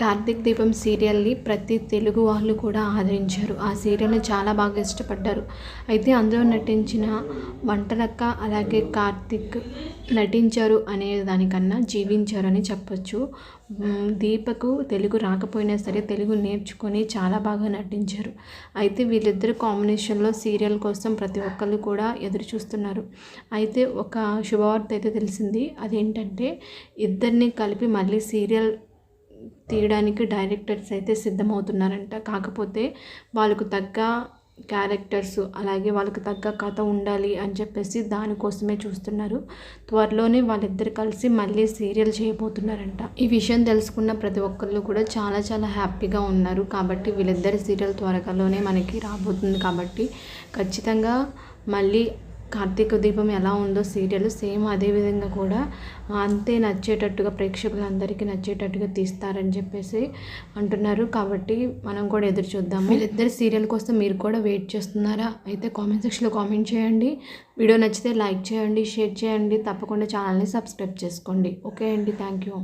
కార్తీక్ దీపం సీరియల్ని ప్రతి తెలుగు వాళ్ళు కూడా ఆదరించారు. ఆ సీరియల్ని చాలా బాగా ఇష్టపడ్డారు. అయితే అందులో నటించిన వంటలక్క అలాగే కార్తీక్ నటించారు అనే దానికన్నా జీవించారు అని చెప్పొచ్చు దీపకు తెలుగు రాకపోయినా సరే తెలుగు నేర్చుకొని చాలా బాగా నటించారు. అయితే వీళ్ళిద్దరు కాంబినేషన్లో సీరియల్ కోసం ప్రతి ఒక్కళ్ళు కూడా ఎదురు చూస్తున్నారు. అయితే ఒక శుభవార్త అయితే తెలిసింది. అదేంటంటే ఇద్దరిని కలిపి మళ్ళీ సీరియల్ తీయడానికి డైరెక్టర్స్ అయితే సిద్ధమవుతున్నారంట. కాకపోతే వాళ్ళకు తగ్గ క్యారెక్టర్స్ అలాగే వాళ్ళకి తగ్గ కథ ఉండాలి అని చెప్పేసి దానికోసమే చూస్తున్నారు. త్వరలోనే వాళ్ళిద్దరు కలిసి మళ్ళీ సీరియల్ చేయబోతున్నారంట. ఈ విషయం తెలుసుకున్న ప్రతి ఒక్కళ్ళు కూడా చాలా చాలా హ్యాపీగా ఉన్నారు. కాబట్టి వీళ్ళిద్దరి సీరియల్ త్వరగాలోనే మనకి రాబోతుంది. కాబట్టి ఖచ్చితంగా మళ్ళీ కార్తీక దీపం ఎలా ఉందో సీరియల్ సేమ్ అదే విధంగా కూడా అంతే నచ్చేటట్టుగా ప్రేక్షకులందరికీ నచ్చేటట్టుగా తీస్తారని చెప్పేసి అంటున్నారు. కాబట్టి మనం కూడా ఎదురు చూద్దాం వీళ్ళిద్దరు సీరియల్ కోసం మీరు కూడా వెయిట్ చేస్తున్నారా? అయితే కామెంట్ సెక్షన్లో కామెంట్ చేయండి. వీడియో నచ్చితే లైక్ చేయండి షేర్ చేయండి. తప్పకుండా ఛానల్ని సబ్స్క్రైబ్ చేసుకోండి. ఓకే అండి. Thank you.